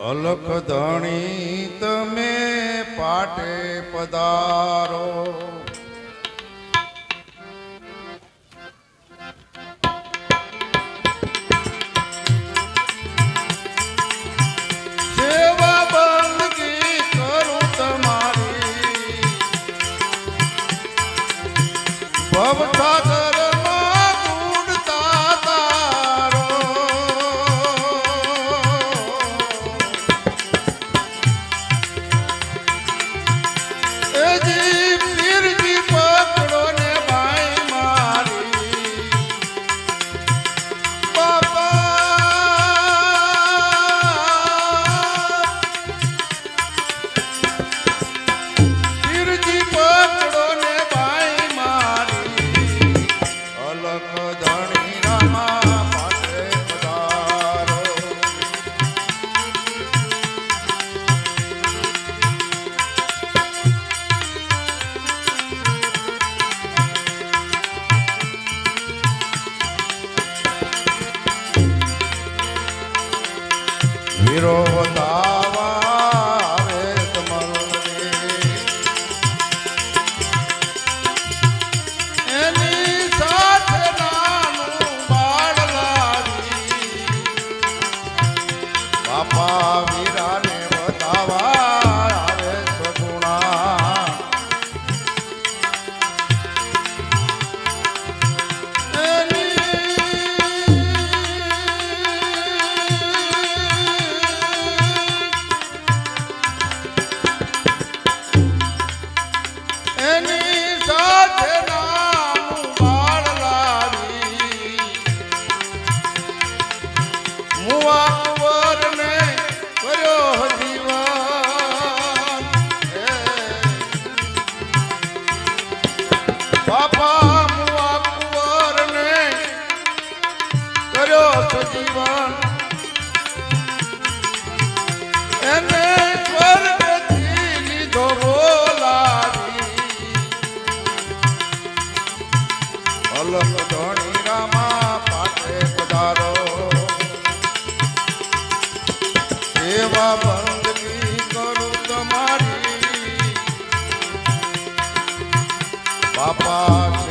અલખ ધણી તમે પાટે પધારો. চির તો બોલાવી. અલમ ધણી રામા પાસે પધારો. એવા બંદગી કરું તમારી. બાપા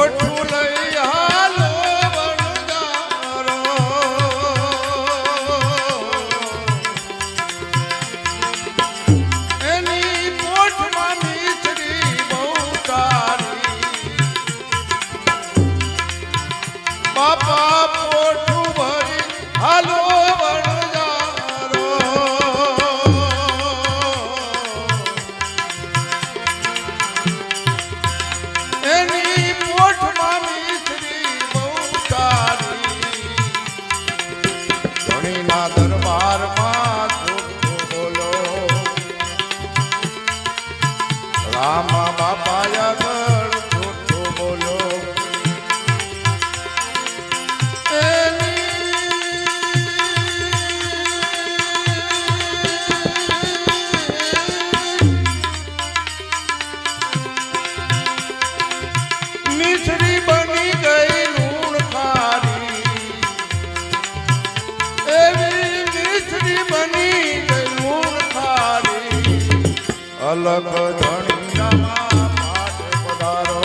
ખોટું લઈ અલખ ધણિયામાં પાઠ પધારો.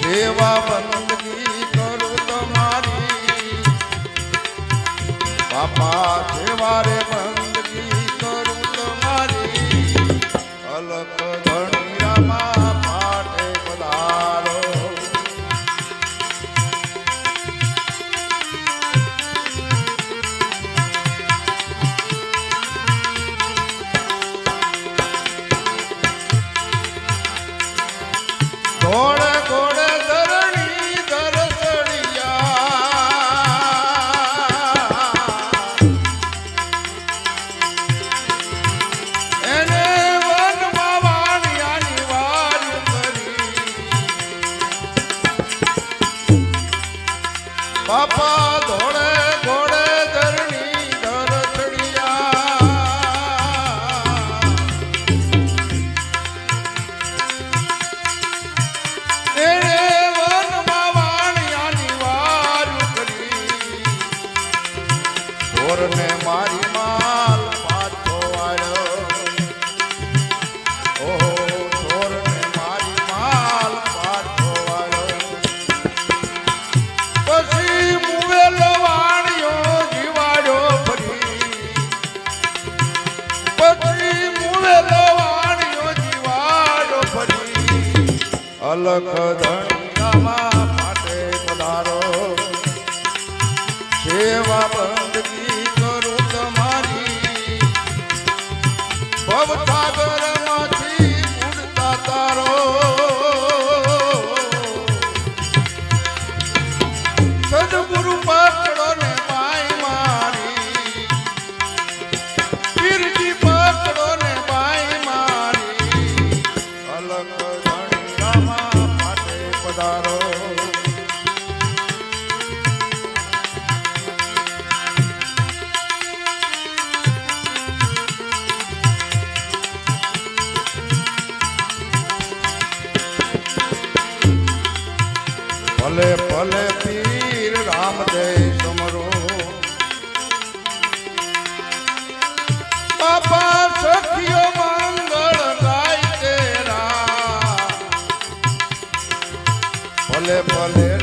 સેવા બંદગી કરું તમારી, બાપા સેવા રે બંદગી કરું તમારી અલખ અલખ ધંધામાં માટે પધારો. સેવા ભલે ભલે પીર રામ જય સમરો. બાપા સખીઓ મંગળ ગાય તેરા. ભલે ભલે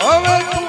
Oh, my God.